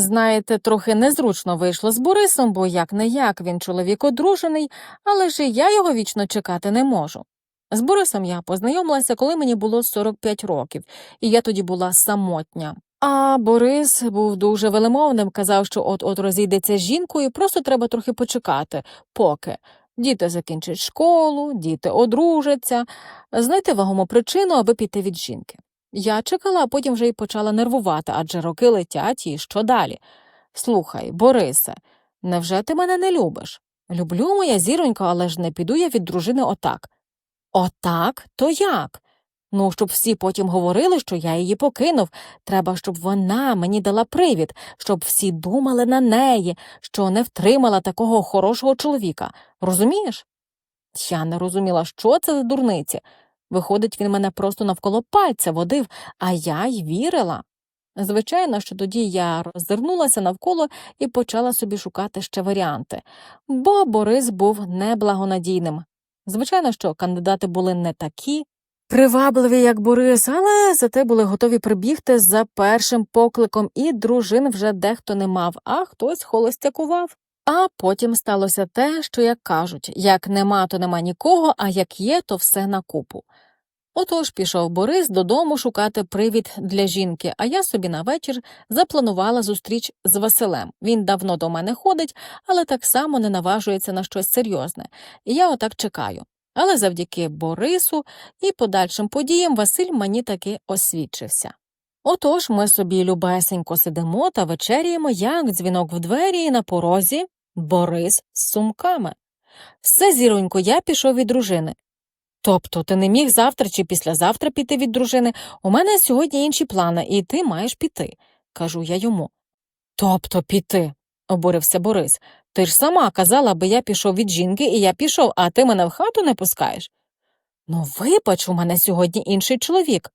Знаєте, трохи незручно вийшло з Борисом, бо як не як він чоловік одружений, але ж і я його вічно чекати не можу. З Борисом я познайомилася, коли мені було 45 років, і я тоді була самотня. А Борис був дуже велемовним, казав, що от-от розійдеться з жінкою, просто треба трохи почекати, поки. Діти закінчать школу, діти одружаться, знайти вагому причину, аби піти від жінки. Я чекала, а потім вже й почала нервувати, адже роки летять, і що далі? Слухай, Борисе, невже ти мене не любиш? Люблю моя зіронька, але ж не піду я від дружини отак. Отак? То як? Ну, щоб всі потім говорили, що я її покинув. Треба, щоб вона мені дала привід, щоб всі думали на неї, що не втримала такого хорошого чоловіка. Розумієш? Я не розуміла, що це за дурниці. Виходить, він мене просто навколо пальця водив, а я й вірила. Звичайно, що тоді я роззирнулася навколо і почала собі шукати ще варіанти, бо Борис був неблагонадійним. Звичайно, що кандидати були не такі привабливі, як Борис, але зате були готові прибігти за першим покликом, і дружин вже дехто не мав, а хтось холостякував. А потім сталося те, що як кажуть як нема, то нема нікого, а як є, то все на купу. Отож пішов Борис додому шукати привід для жінки, а я собі на вечір запланувала зустріч з Василем. Він давно до мене ходить, але так само не наважується на щось серйозне, і я отак чекаю. Але завдяки Борису і подальшим подіям Василь мені таки освідчився. Отож ми собі любесенько сидимо та вечеряємо, як дзвінок в двері і на порозі Борис з сумками. Все, зіронько, я пішов від дружини. Тобто ти не міг завтра чи післязавтра піти від дружини, у мене сьогодні інші плани, і ти маєш піти, кажу я йому. Тобто піти, обурився Борис. Ти ж сама казала, аби я пішов від жінки, і я пішов, а ти мене в хату не пускаєш. Ну, вибач, у мене сьогодні інший чоловік.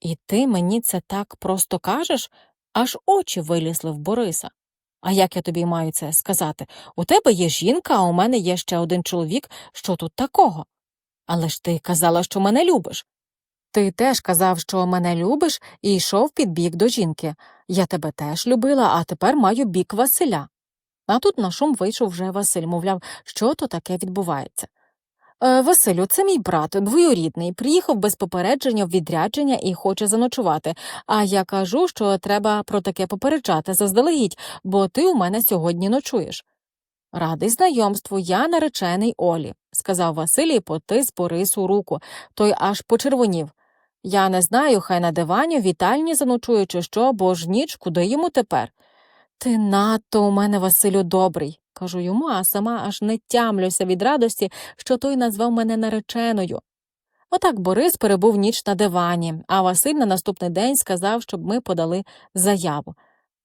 І ти мені це так просто кажеш, аж очі вилізли в Бориса. А як я тобі маю це сказати? У тебе є жінка, а у мене є ще один чоловік, що тут такого? Але ж ти казала, що мене любиш. Ти теж казав, що мене любиш, і йшов під бік до жінки. Я тебе теж любила, а тепер маю бік Василя. А тут на шум вийшов вже Василь, мовляв, що то таке відбувається. Е, Василю, це мій брат, двоюрідний, приїхав без попередження в відрядження і хоче заночувати. А я кажу, що треба про таке попереджати заздалегідь, бо ти у мене сьогодні ночуєш. Радий знайомству, я наречений Олі, сказав Василь і потис Борису руку. Той аж почервонів. Я не знаю, хай на дивані, вітальні заночує чи що, бо ж ніч, куди йому тепер? Ти надто у мене, Василю, добрий, кажу йому, а сама аж не тямлюся від радості, що той назвав мене нареченою. Отак Борис перебув ніч на дивані, а Василь на наступний день сказав, щоб ми подали заяву.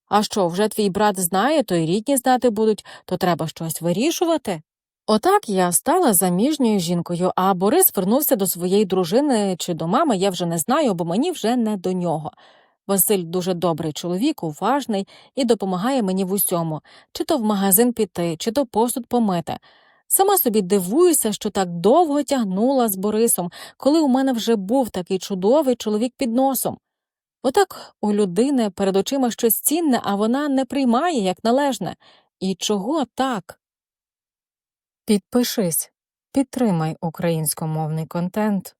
А що, вже твій брат знає, то й рідні знати будуть, то треба щось вирішувати. Отак я стала заміжньою жінкою, а Борис вернувся до своєї дружини чи до мами, я вже не знаю, бо мені вже не до нього. Василь дуже добрий чоловік, уважний і допомагає мені в усьому чи то в магазин піти, чи то посуд помити. Сама собі дивуюся, що так довго тягнула з Борисом, коли у мене вже був такий чудовий чоловік під носом. Отак у людини перед очима щось цінне, а вона не приймає як належне. І чого так? Підпишись, підтримай українськомовний контент.